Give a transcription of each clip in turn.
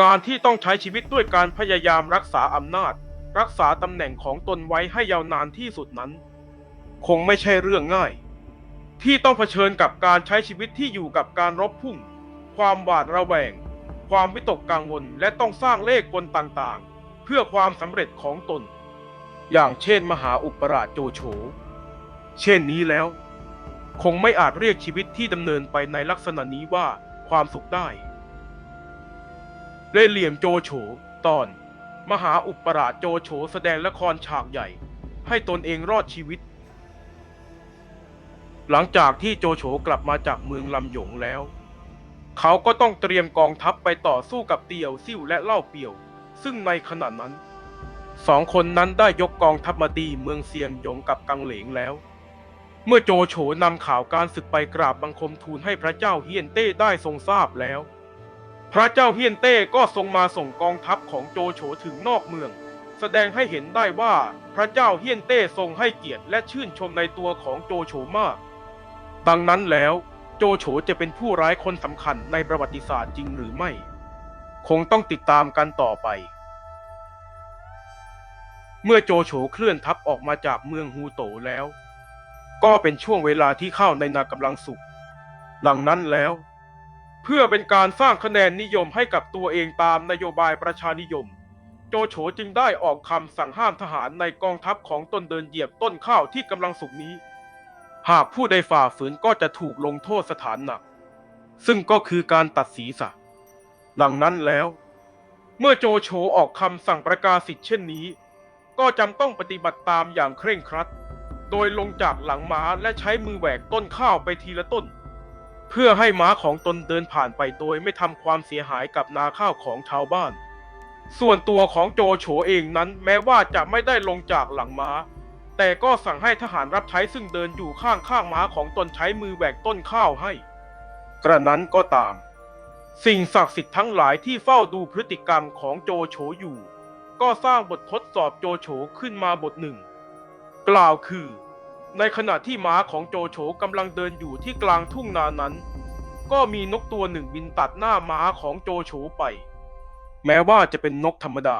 การที่ต้องใช้ชีวิตด้วยการพยายามรักษาอำนาจ รักษาตำแหน่งของตนไว้ให้ยาวนานที่สุดนั้น คงไม่ใช่เรื่องง่าย ที่ต้องเผชิญกับการใช้ชีวิตที่อยู่กับการรบพุ่ง ความหวาดระแวง ความวิตกกังวลและต้องสร้างเลขกลต่างๆ เพื่อความสำเร็จของตน อย่างเช่นมหาอุปราชโจโฉเช่นนี้แล้ว คงไม่อาจเรียกชีวิตที่ดำเนินไปในลักษณะนี้ว่าความสุขได้ เล่เหลี่ยมโจโฉตอน มหาอุปราชโจโฉแสดงละครฉากใหญ่ ให้ตนเองรอดชีวิต หลังจากที่โจโฉกลับมาจากเมืองลำหยงแล้ว เขาก็ต้องเตรียมกองทัพไปต่อสู้กับเตียวซิ่วและเล่าเปียว ซึ่งในขณะนั้นสองคนนั้นได้ยกกองทัพมาตีเมืองเซียงหยงกับกังเหลงแล้ว เมื่อโจโฉนำข่าวการศึกไปกราบบังคมทูลให้พระเจ้าเฮียนเต้ได้ทรงทราบแล้ว พระเจ้าเฮียนเต้ก็ทรงมาส่งกองทัพของโจโฉถึงนอกเมือง แสดงให้เห็นได้ว่าพระเจ้าเฮียนเต้ทรงให้เกียรติและชื่นชมในตัวของโจโฉมาก ดังนั้นแล้วโจโฉจะเป็นผู้ร้ายคนสำคัญในประวัติศาสตร์จริงหรือไม่ คงต้องติดตามกันต่อไป เมื่อโจโฉเคลื่อนทัพออกมาจากเมืองฮูโตแล้ว ก็เป็นช่วงเวลาที่เข้าในนากำลังสุกหลังนั้นแล้ว เพื่อเป็นการสร้างคะแนนนิยมให้กับตัวเองตามนโยบายประชานิยม โจโฉจึงได้ออกคำสั่งห้ามทหารในกองทัพของตนเดินเหยียบต้นข้าวที่กำลังสุกนี้ หากผู้ใดฝ่าฝืนก็จะถูกลงโทษสถานหนัก ซึ่งก็คือการตัดศีรษะ หลังนั้นแล้ว เมื่อโจโฉออกคำสั่งประกาศสิทธิ์เช่นนี้ ก็จำต้องปฏิบัติตามอย่างเคร่งครัด โดยลงจากหลังม้าและใช้มือแหวกต้นข้าวไปทีละต้น เพื่อให้ม้าของตนเดินผ่านไปโดยไม่ทำความเสียหายกับนาข้าวของชาวบ้าน ส่วนตัวของโจโฉเองนั้นแม้ว่าจะไม่ได้ลงจากหลังม้า แต่ก็สั่งให้ทหารรับใช้ซึ่งเดินอยู่ข้างข้างม้าของตนใช้มือแหวกต้นข้าวให้ กระนั้นก็ตาม สิ่งศักดิ์สิทธิ์ทั้งหลายที่เฝ้าดูพฤติกรรมของโจโฉอยู่ ก็สร้างบททดสอบโจโฉขึ้นมาบทหนึ่ง กล่าวคือ ในขณะที่ม้าของโจโฉกำลังเดินอยู่ที่กลางทุ่งนานั้น ก็มีนกตัวหนึ่งบินตัดหน้าม้าของโจโฉไป แม้ว่าจะเป็นนกธรรมดา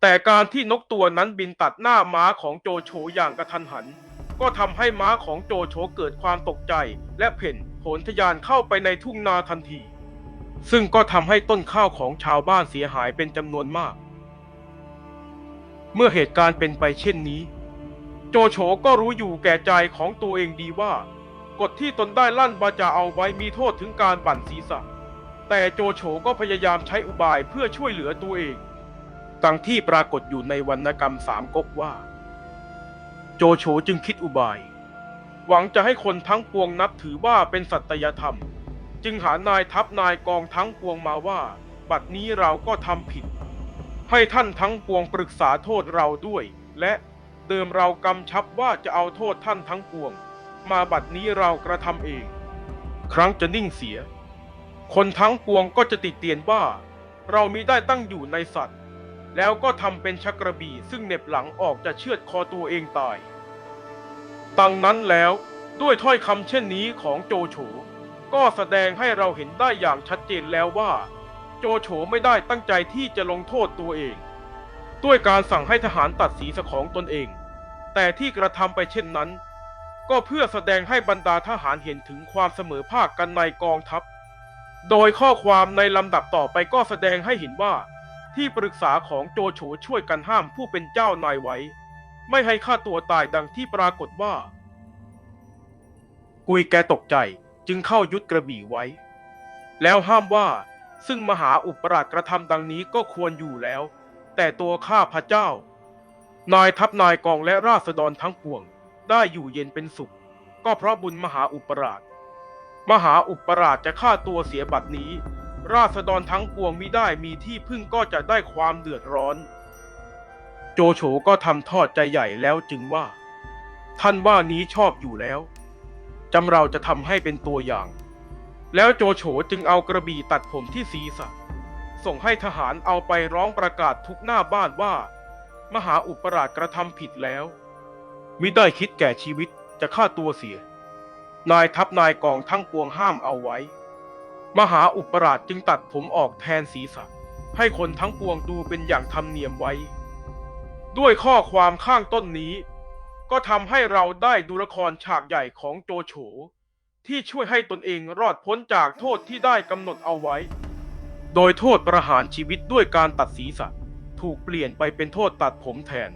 แต่การที่นกตัวนั้นบินตัดหน้าม้าของโจโฉอย่างกระทันหัน ก็ทำให้ม้าของโจโฉเกิดความตกใจ และเพ่นโผนทะยานเข้าไปในทุ่งนาทันที ซึ่งก็ทำให้ต้นข้าวของชาวบ้านเสียหายเป็นจำนวนมาก เมื่อเหตุการณ์เป็นไปเช่นนี้ โจโฉก็รู้อยู่แก่ใจของตัวเองดีว่า กฎที่ตนได้ลั่นบาจาเอาไว้มีโทษถึงการบั่นศีรษะ แต่โจโฉก็พยายามใช้อุบายเพื่อช่วยเหลือตัวเอง ดังที่ปรากฏอยู่ในวรรณกรรมสามก๊กว่า โจโฉจึงคิดอุบาย หวังจะให้คนทั้งปวงนับถือว่าเป็นสัตยธรรม จึงหานายทัพนายกองทั้งปวงมาว่า บัดนี้เราก็ทำผิด ให้ท่านทั้งปวงปรึกษาโทษเราด้วย และ เดิมเรากำชับว่าจะเอาโทษท่านทั้งปวง มาบัดนี้เรากระทำเอง ครั้งจะนิ่งเสีย คนทั้งปวงก็จะติดเตียนว่า เรามีได้ตั้งอยู่ในสัตว์ แล้วก็ทำเป็นชักกระบี่ซึ่งเน็บหลังออกจะเชือดคอตัวเองตายดังนั้นแล้วด้วยถ้อยคำเช่นนี้ของโจโฉก็แสดงให้เราเห็นได้อย่างชัดเจนแล้วว่า โจโฉไม่ได้ตั้งใจที่จะลงโทษตัวเอง ด้วยการสั่งให้ทหารตัดศีรษะของตนเอง แต่ที่กระทำไปเช่นนั้น ก็เพื่อแสดงให้บรรดาทหารเห็นถึงความเสมอภาคกันในกองทัพ โดยข้อความในลำดับต่อไปก็แสดงให้เห็นว่า ที่ปรึกษาของโจโฉช่วยกันห้ามผู้เป็นเจ้านายไว้ ไม่ให้ฆ่าตัวตายดังที่ปรากฏว่า กุยแกตกใจจึงเข้ายุดกระบี่ไว้ แล้วห้ามว่าซึ่งมหาอุปราชกระทำดังนี้ก็ควรอยู่แล้ว แต่ตัวข้าพระเจ้า นายทัพนายกองและราษฎรทั้งปวง ได้อยู่เย็นเป็นสุข ก็เพราะบุญมหาอุปราช มหาอุปราชจะฆ่าตัวเสียบัดนี้ ราษฎรทั้งปวงมิได้มีที่พึ่งก็จะได้ความเดือดร้อน โจโฉก็ทำทอดใจใหญ่แล้วจึงว่า ท่านว่านี้ชอบอยู่แล้วจำเราจะทำให้เป็นตัวอย่าง แล้วโจโฉจึงเอากระบี่ตัดผมที่ศีรษะ ส่งให้ทหารเอาไปร้องประกาศทุกหน้าบ้านว่า มหาอุปราชกระทำผิดแล้วมิได้คิดแก่ชีวิตจะฆ่าตัวเสีย นายทัพนายกองทั้งปวงห้ามเอาไว้ มหาอุปราชจึงตัดผมออกแทนศีรษะ ให้คนทั้งปวงดูเป็นอย่างธรรมเนียมไว้ ด้วยข้อความข้างต้นนี้ ก็ทำให้เราได้ดูละครฉากใหญ่ของโจโฉที่ช่วยให้ตนเองรอดพ้นจากโทษที่ได้กำหนดเอาไว้ โดยโทษประหารชีวิตด้วยการตัดศีรษะ ถูกเปลี่ยนไปเป็นโทษตัดผมแทน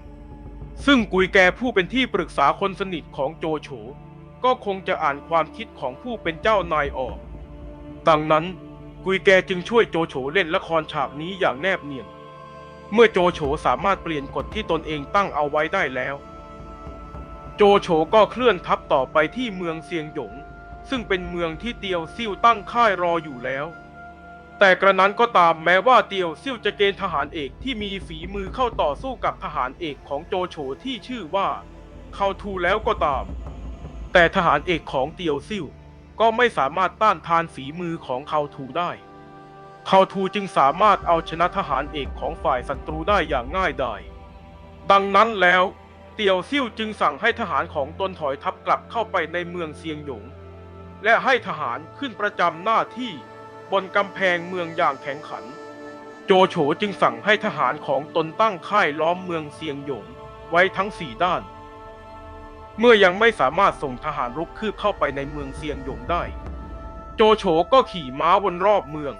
ซึ่งกุยแกผู้เป็นที่ปรึกษาคนสนิทของโจโฉก็คงจะอ่านความคิดของผู้เป็นเจ้านายออก ดังนั้นกุยแกจึงช่วยโจโฉเล่นละครฉากนี้อย่างแนบเนียน เมื่อโจโฉสามารถเปลี่ยนกฎที่ตนเองตั้งเอาไว้ได้แล้ว โจโฉก็เคลื่อนทัพต่อไปที่เมืองเซียงหยง ซึ่งเป็นเมืองที่เตียวซิ่วตั้งค่ายรออยู่แล้ว แต่กระนั้นก็ตามแม้ว่าเตียวซิ่วจะเกณฑ์ทหารเอกที่มีฝีมือเข้าต่อสู้กับทหารเอกของโจโฉที่ชื่อว่าเขาทูแล้วก็ตาม แต่ทหารเอกของเตียวซิ่วก็ไม่สามารถต้านทานฝีมือของเขาทูได้เขาทูจึงสามารถเอาชนะทหารเอกของฝ่ายศัตรูได้อย่างง่ายดายดังนั้นแล้วเตียวซิ่วจึงสั่งให้ทหารของตนถอยทัพกลับเข้าไปในเมืองเซียงหยง และให้ทหารขึ้นประจำหน้าที่ บนกำแพงเมืองอย่างแข็งขัน โจโฉจึงสั่งให้ทหารของตนตั้งค่ายล้อมเมืองเซียงหยงไว้ทั้งสี่ด้าน เมื่อยังไม่สามารถส่งทหารรุกคืบเข้าไปในเมืองเซียงหยงได้ โจโฉก็ขี่ม้าวนรอบเมือง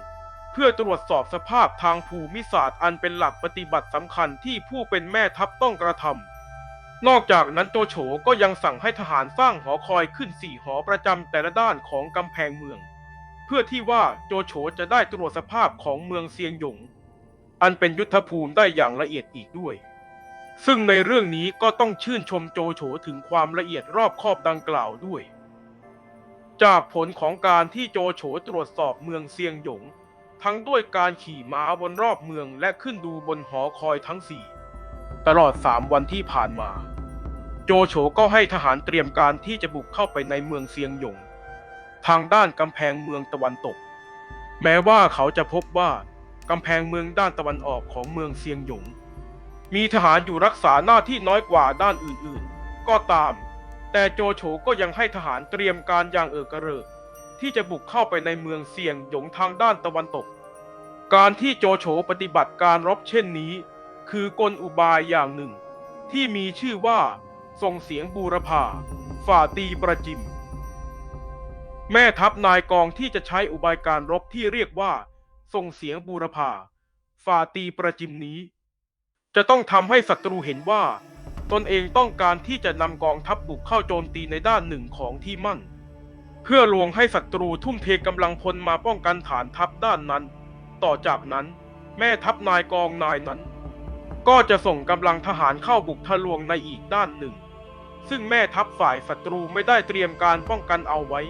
เพื่อตรวจสอบสภาพทางภูมิศาสตร์อันเป็นหลักปฏิบัติสำคัญที่ผู้เป็นแม่ทัพต้องกระทำนอกจากนั้นโจโฉก็ยังสั่งให้ทหารสร้างหอคอยขึ้นสี่หอประจำแต่ละด้านของกำแพงเมือง เพื่อที่ว่าโจโฉจะได้ตรวจสภาพของเมืองเซียงหยง อันเป็นยุทธภูมิได้อย่างละเอียดอีกด้วย ซึ่งในเรื่องนี้ก็ต้องชื่นชมโจโฉถึงความละเอียดรอบคอบดังกล่าวด้วย จากผลของการที่โจโฉตรวจสอบเมืองเซียงหยง ทั้งด้วยการขี่ม้าบนรอบเมืองและขึ้นดูบนหอคอยทั้งสี่ตลอดสามวันที่ผ่านมา โจโฉก็ให้ทหารเตรียมการที่จะบุกเข้าไปในเมืองเซียงหยง ทางด้านกำแพงเมืองตะวันตก แม้ว่าเขาจะพบว่ากำแพงเมืองด้านตะวันออกของเมืองเซียงหยง มีทหารอยู่รักษาหน้าที่น้อยกว่าด้านอื่นๆ ก็ตาม แต่โจโฉก็ยังให้ทหารเตรียมการอย่างเอิกกระเริกที่จะบุกเข้าไปในเมืองเซียงหยงทางด้านตะวันตก การที่โจโฉปฏิบัติการรบเช่นนี้ คือกลอุบายอย่างหนึ่ง ที่มีชื่อว่าส่งเสียงบูรพาฝ่าตีประจิม แม่ทัพนายกองที่จะใช้อุบายการรบที่เรียกว่า ส่งเสียงบูรพาฝ่าตีประจิมนี้ จะต้องทำให้ศัตรูเห็นว่า ตนเองต้องการที่จะนำกองทัพบุกเข้าโจมตีในด้านหนึ่งของที่มั่น เพื่อลวงให้ศัตรูทุ่มเทกำลังพลมาป้องกันฐานทัพด้านนั้น ต่อจากนั้น แม่ทัพนายกองนายนั้น ก็จะส่งกำลังทหารเข้าบุกทะลวงในอีกด้านหนึ่ง ซึ่งแม่ทัพฝ่ายศัตรูไม่ได้เตรียมการป้องกันเอาไว้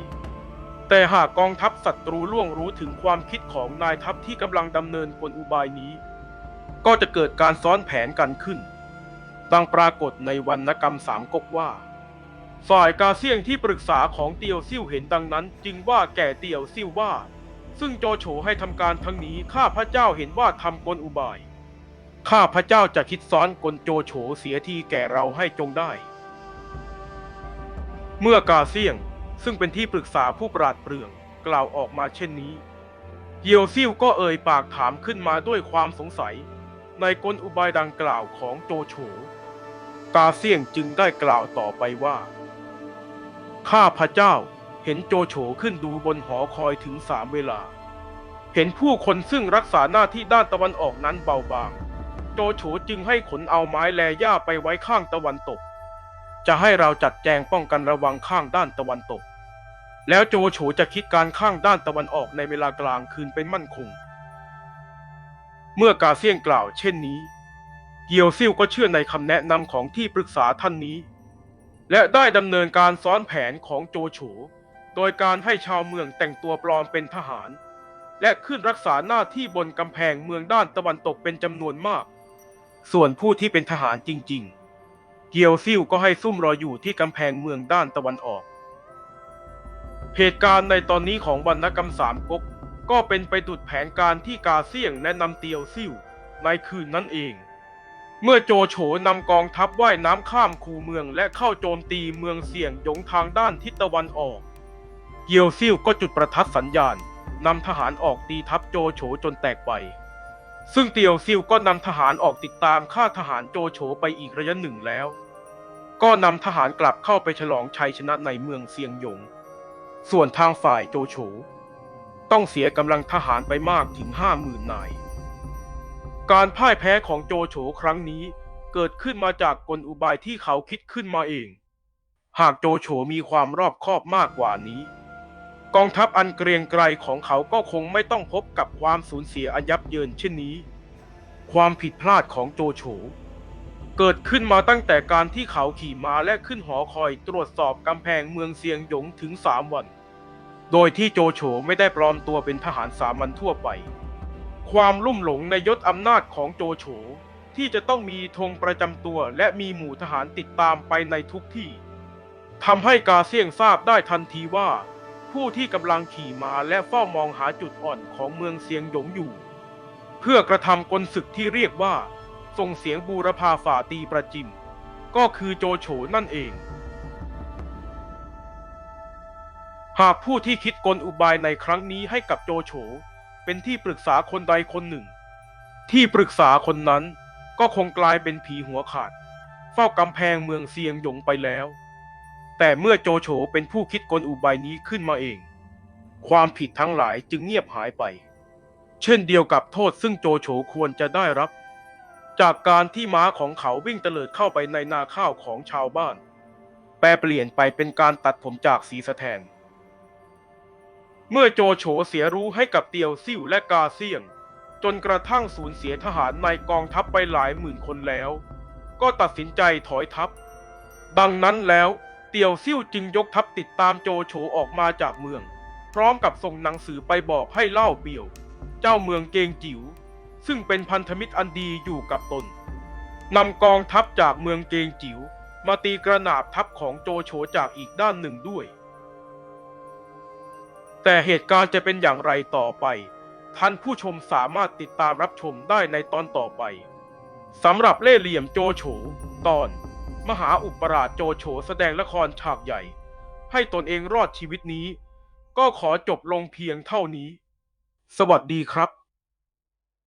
แต่หากกองทัพศัตรูล่วงรู้ถึงความคิดของนายทัพที่กำลังดำเนินกลอุบายนี้ ก็จะเกิดการซ้อนแผนกันขึ้น ดังปรากฏในวรรณกรรมสามก๊กว่าฝ่ายกาเซียงที่ปรึกษาของเตียวซิ่วเห็นดังนั้น จึงว่าแก่เตียวซิ่วว่า ซึ่งโจโฉให้ทำการทั้งนี้ข้าพระเจ้าเห็นว่าทำกลอุบาย ข้าพระเจ้าจะคิดซ้อนกลโจโฉเสียทีแก่เราให้จงได้ เมื่อกาเซียง ซึ่งเป็นที่ปรึกษาผู้ปราดเปรื่องกล่าวออกมาเช่นนี้เยียวซิ่วก็เอ่ยปากถามขึ้นมาด้วยความสงสัย ในกลอุบายดังกล่าวของโจโฉกาเซียงจึงได้กล่าวต่อไปว่า ข้าพระเจ้าเห็นโจโฉขึ้นดูบนหอคอยถึงสามเวลา เห็นผู้คนซึ่งรักษาหน้าที่ด้านตะวันออกนั้นเบาบาง โจโฉจึงให้ขนเอาไม้แลย่าไปไว้ข้างตะวันตก จะให้เราจัดแจงป้องกันระวังข้างด้านตะวันตก แล้วโจโฉจะคิดการข้างด้านตะวันออกในเวลากลางคืนเป็นมั่นคง เมื่อกาเซียงกล่าวเช่นนี้ เกียวซิ่วก็เชื่อในคำแนะนำของที่ปรึกษาท่านนี้ และได้ดำเนินการซ้อนแผนของโจโฉโดยการให้ชาวเมืองแต่งตัวปลอมเป็นทหาร และขึ้นรักษาหน้าที่บนกำแพงเมืองด้านตะวันตกเป็นจำนวนมาก ส่วนผู้ที่เป็นทหารจริง ๆ เกียวซิ่วก็ให้ซุ่มรออยู่ที่กำแพงเมืองด้านตะวันออก เหตุการณ์ในตอนนี้ของวรรณกรรมสามก๊กก็เป็นไปดุดแผนการที่กาเซียงแนะนำเตียวซิ่วในคืนนั้นเอง เมื่อโจโฉนำกองทัพว่ายน้ำข้ามคูเมืองและเข้าโจมตีเมืองเสี่ยงหยงทางด้านทิศตะวันออก เกียวซิ่วก็จุดประทัดสัญญาณนำทหารออกตีทัพโจโฉจนแตกไป ซึ่งเตียวซิลก็นำทหารออกติดตามฆ่าทหารโจโฉไปอีกระยะหนึ่งแล้ว ก็นำทหารกลับเข้าไปฉลองชัยชนะในเมืองเซียงหยง ส่วนทางฝ่ายโจโฉต้องเสียกำลังทหารไปมากถึงห้าหมื่นนาย การพ่ายแพ้ของโจโฉครั้งนี้เกิดขึ้นมาจากกลอุบายที่เขาคิดขึ้นมาเอง หากโจโฉมีความรอบคอบมากกว่านี้ กองทัพอันเกรียงไกรของเขาก็คงไม่ต้องพบกับความสูญเสียอันยับเยินเช่นนี้ ความผิดพลาดของโจโฉเกิดขึ้นมาตั้งแต่การที่เขาขี่ม้าและขึ้นหอคอยตรวจสอบกำแพงเมืองเซียงหยงถึงสามวัน โดยที่โจโฉไม่ได้ปลอมตัวเป็นทหารสามัญทั่วไป ความลุ่มหลงในยศอำนาจของโจโฉที่จะต้องมีธงประจำตัวและมีหมู่ทหารติดตามไปในทุกที่ทำให้กาเซียงทราบได้ทันทีว่า ผู้ที่กำลังขี่ม้าและเฝ้ามองหาจุดอ่อนของเมืองเซียงหยงอยู่ เพื่อกระทำกลศึกที่เรียกว่า ส่งเสียงบูรพาฝ่าตีประจิม ก็คือโจโฉนั่นเอง หากผู้ที่คิดกลอุบายในครั้งนี้ให้กับโจโฉเป็นที่ปรึกษาคนใดคนหนึ่ง ที่ปรึกษาคนนั้นก็คงกลายเป็นผีหัวขาด เฝ้ากำแพงเมืองเซียงหยงไปแล้ว แต่เมื่อโจโฉเป็นผู้คิดกลอุบายนี้ขึ้นมาเอง ความผิดทั้งหลายจึงเงียบหายไป เช่นเดียวกับโทษซึ่งโจโฉควรจะได้รับ จากการที่ม้าของเขาวิ่งเตลิดเข้าไปในนาข้าวของชาวบ้าน แปลเปลี่ยนไปเป็นการตัดผมจากสีสแทน เมื่อโจโฉเสียรู้ให้กับเตียวซิ่วและกาเซียง จนกระทั่งสูญเสียทหารในกองทัพไปหลายหมื่นคนแล้ว ก็ตัดสินใจถอยทัพ ดังนั้นแล้ว เตียวซิ่วจึงยกทัพติดตามโจโฉออกมาจากเมือง พร้อมกับส่งหนังสือไปบอกให้เล่าเปียว เจ้าเมืองเกงจิ๋วซึ่งเป็นพันธมิตรอันดีอยู่กับตนนำกองทัพจากเมืองเกงจิ๋วมาตีกระหนาบทัพของโจโฉจากอีกด้านหนึ่งด้วย แต่เหตุการณ์จะเป็นอย่างไรต่อไป ท่านผู้ชมสามารถติดตามรับชมได้ในตอนต่อไปสำหรับเล่เหลี่ยมโจโฉตอน มหาอุปราชโจโฉแสดงละครฉากใหญ่ ให้ตนเองรอดชีวิตนี้ ก็ขอจบลงเพียงเท่านี้ สวัสดีครับ